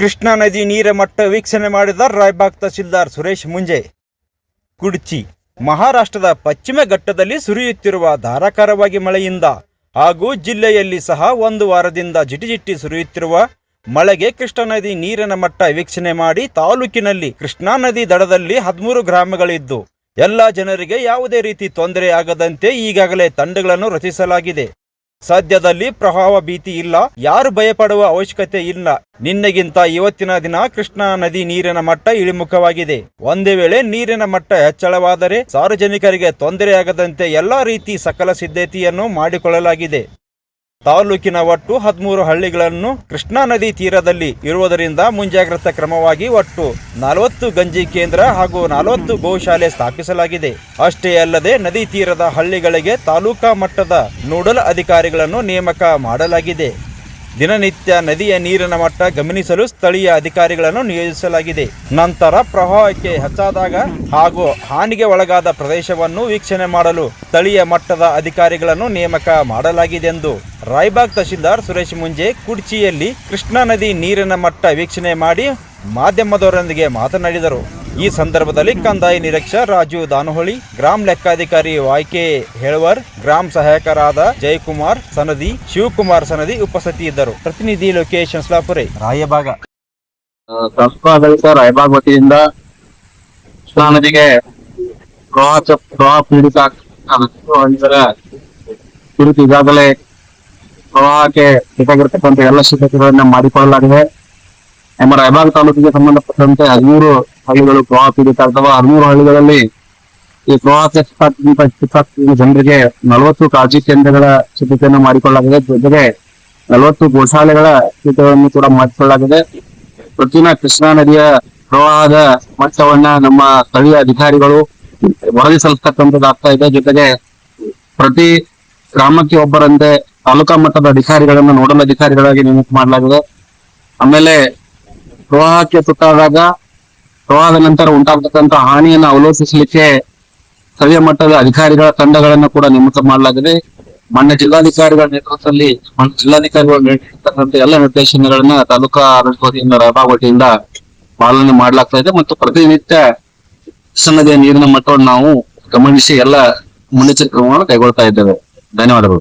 ಕೃಷ್ಣಾ ನದಿ ನೀರ ಮಟ್ಟ ವೀಕ್ಷಣೆ ಮಾಡಿದ ರಾಯ್ಬಾಗ್ ತಹಸೀಲ್ದಾರ್ ಸುರೇಶ್ ಮುಂಜೆ. ಕುಡ್ಚಿ. ಮಹಾರಾಷ್ಟ್ರದ ಪಶ್ಚಿಮ ಘಟ್ಟದಲ್ಲಿ ಸುರಿಯುತ್ತಿರುವ ಧಾರಾಕಾರವಾಗಿ ಮಳೆಯಿಂದ ಹಾಗೂ ಜಿಲ್ಲೆಯಲ್ಲಿ ಸಹ ಒಂದು ವಾರದಿಂದ ಜಿಟಿಜಿಟಿ ಸುರಿಯುತ್ತಿರುವ ಮಳೆಗೆ ಕೃಷ್ಣಾ ನದಿ ನೀರಿನ ಮಟ್ಟ ವೀಕ್ಷಣೆ ಮಾಡಿ ತಾಲೂಕಿನಲ್ಲಿ ಕೃಷ್ಣಾ ನದಿ ದಡದಲ್ಲಿ ಹದಿಮೂರು ಗ್ರಾಮಗಳಿದ್ದು, ಎಲ್ಲ ಜನರಿಗೆ ಯಾವುದೇ ರೀತಿ ತೊಂದರೆ ಆಗದಂತೆ ಈಗಾಗಲೇ ತಂಡಗಳನ್ನು ರಚಿಸಲಾಗಿದೆ. ಸದ್ಯದಲ್ಲಿ ಪ್ರಭಾವ ಭೀತಿ ಇಲ್ಲ. ಯಾರು ಭಯಪಡುವ ಅವಶ್ಯಕತೆ ಇಲ್ಲ. ನಿನ್ನೆಗಿಂತ ಇವತ್ತಿನ ದಿನ ಕೃಷ್ಣಾ ನದಿ ನೀರಿನ ಮಟ್ಟ ಇಳಿಮುಖವಾಗಿದೆ. ಒಂದೇ ವೇಳೆ ನೀರಿನ ಮಟ್ಟ ಹೆಚ್ಚಳವಾದರೆ ಸಾರ್ವಜನಿಕರಿಗೆ ತೊಂದರೆಯಾಗದಂತೆ ಎಲ್ಲಾ ರೀತಿ ಸಕಲ ಸಿದ್ಧತೆಯನ್ನು ಮಾಡಿಕೊಳ್ಳಲಾಗಿದೆ. ತಾಲೂಕಿನ ಒಟ್ಟು ಹದಿಮೂರು ಹಳ್ಳಿಗಳನ್ನು ಕೃಷ್ಣಾ ನದಿ ತೀರದಲ್ಲಿ ಇರುವುದರಿಂದ ಮುಂಜಾಗ್ರತಾ ಕ್ರಮವಾಗಿ ಒಟ್ಟು ನಲವತ್ತು ಗಂಜಿ ಕೇಂದ್ರ ಹಾಗೂ ನಲವತ್ತು ಗೋಶಾಲೆ ಸ್ಥಾಪಿಸಲಾಗಿದೆ. ಅಷ್ಟೇ ಅಲ್ಲದೆ ನದಿ ತೀರದ ಹಳ್ಳಿಗಳಿಗೆ ತಾಲೂಕಾ ಮಟ್ಟದ ನೋಡಲ್ ಅಧಿಕಾರಿಗಳನ್ನು ನೇಮಕ ಮಾಡಲಾಗಿದೆ. ದಿನನಿತ್ಯ ನದಿಯ ನೀರಿನ ಮಟ್ಟ ಗಮನಿಸಲು ಸ್ಥಳೀಯ ಅಧಿಕಾರಿಗಳನ್ನು ನಿಯೋಜಿಸಲಾಗಿದೆ. ನಂತರ ಪ್ರವಾಹಕ್ಕೆ ಹೆಚ್ಚಾದಾಗ ಹಾಗೂ ಹಾನಿಗೆ ಒಳಗಾದ ಪ್ರದೇಶವನ್ನು ವೀಕ್ಷಣೆ ಮಾಡಲು ಸ್ಥಳೀಯ ಮಟ್ಟದ ಅಧಿಕಾರಿಗಳನ್ನು ನೇಮಕ ಮಾಡಲಾಗಿದೆ ಎಂದು ರೈಬಾಗ್ ತಹಶೀಲ್ದಾರ್ ಸುರೇಶ್ ಮುಂಜೆ ಕುಡ್ಚಿಯಲ್ಲಿ ಕೃಷ್ಣಾ ನದಿ ನೀರಿನ ಮಟ್ಟ ವೀಕ್ಷಣೆ ಮಾಡಿ ಮಾಧ್ಯಮದವರೊಂದಿಗೆ ಮಾತನಾಡಿದರು. ಈ ಸಂದರ್ಭದಲ್ಲಿ ಕಂದಾಯ ನಿರೀಕ್ಷಕ ರಾಜು ದಾನಹೊಳಿ, ಗ್ರಾಮ ಲೆಕ್ಕಾಧಿಕಾರಿ ವಾಯ್ಕೆ ಹೇಳುವರ್, ಗ್ರಾಮ ಸಹಾಯಕರಾದ ಜಯಕುಮಾರ್ ಸನದಿ, ಶಿವಕುಮಾರ್ ಸನದಿ ಉಪಸ್ಥಿತಿ ಇದ್ದರು ಪ್ರತಿನಿಧಿ ಲೋಕೇಶ್ ಹಂಸ್ಲಾಪುರೆ ರಾಯಭಾಗ. ರಾಯಬಾಗ್ ವತಿಯಿಂದ ನದಿಗೆ ಪ್ರವಾಹ ಪೀಡಿತ ಕುರಿತು ಈಗಾಗಲೇ ಪ್ರವಾಹಕ್ಕೆ ಬೇಕಾಗಿರ್ತಕ್ಕಂಥ ಎಲ್ಲ ಸಿದ್ಧತೆಗಳನ್ನ ಮಾಡಿಕೊಳ್ಳಲಾಗಿದೆ. ನಮ್ಮ ರಾಯಬಾಗ್ ತಾಲೂಕಿಗೆ ಸಂಬಂಧಪಟ್ಟಂತೆ ಹದಿಮೂರು ಹಳ್ಳಿಗಳು ಪ್ರವಾಹ ಪೀಡಿತ ಅಥವಾ ಹದಿಮೂರು ಹಳ್ಳಿಗಳಲ್ಲಿ ಈ ಸಿಕ್ಕಾಗ್ತಿದ್ದ ಜನರಿಗೆ ನಲವತ್ತು ಕಾಳಜಿ ಕೇಂದ್ರಗಳ ಸಿದ್ಧತೆಯನ್ನು ಮಾಡಿಕೊಳ್ಳಲಾಗಿದೆ. ಜೊತೆಗೆ ನಲವತ್ತು ಗೋಶಾಲೆಗಳ ಸಿದ್ಧತೆಯನ್ನು ಕೂಡ ಮಾಡಿಕೊಳ್ಳಲಾಗಿದೆ. ಪ್ರತಿದಿನ ಕೃಷ್ಣಾ ನದಿಯ ಪ್ರವಾಹದ ಮಟ್ಟವನ್ನ ನಮ್ಮ ಸ್ಥಳೀಯ ಅಧಿಕಾರಿಗಳು ವರದಿ ಸಲ್ಲಿಸತಕ್ಕಂಥದ್ದಾಗ್ತಾ ಇದೆ. ಜೊತೆಗೆ ಪ್ರತಿ ಗ್ರಾಮಕ್ಕೆ ಒಬ್ಬರಂತೆ ತಾಲೂಕಾ ಮಟ್ಟದ ಅಧಿಕಾರಿಗಳನ್ನ, ನೋಡಲ್ ಅಧಿಕಾರಿಗಳಾಗಿ ನೇಮಕ ಮಾಡಲಾಗಿದೆ. ಆಮೇಲೆ ಪ್ರವಾಹಕ್ಕೆ ತುತ್ತಾದಾಗ, ಪ್ರವಾಹದ ನಂತರ ಉಂಟಾಗತಕ್ಕಂತಹ ಹಾನಿಯನ್ನು ಅವಲೋಕಿಸಲಿಕ್ಕೆ ಸ್ಥಳೀಯ ಮಟ್ಟದ ಅಧಿಕಾರಿಗಳ ತಂಡಗಳನ್ನು ಕೂಡ ನೇಮಕ ಮಾಡಲಾಗಿದೆ. ಮಾನ್ಯ ಜಿಲ್ಲಾಧಿಕಾರಿಗಳ ನೇತೃತ್ವದಲ್ಲಿ ಜಿಲ್ಲಾಧಿಕಾರಿಗಳು ನೀಡಿರ್ತಕ್ಕಂಥ ಎಲ್ಲ ನಿರ್ದೇಶನಗಳನ್ನ ತಾಲೂಕಾ ರಾಯಬಾಗ್ ವತಿಯಿಂದ ಪಾಲನೆ ಮಾಡಲಾಗ್ತಾ ಇದೆ ಮತ್ತು ಪ್ರತಿನಿತ್ಯ ಕೃಷ್ಣಾ ನದಿಯ ನೀರಿನ ಮಟ್ಟವನ್ನು ನಾವು ಗಮನಿಸಿ ಎಲ್ಲ ಮುನ್ನೆಚ್ಚರಿಕೆ ಕ್ರಮಗಳನ್ನು ಕೈಗೊಳ್ತಾ ಇದ್ದೇವೆ. ಧನ್ಯವಾದಗಳು.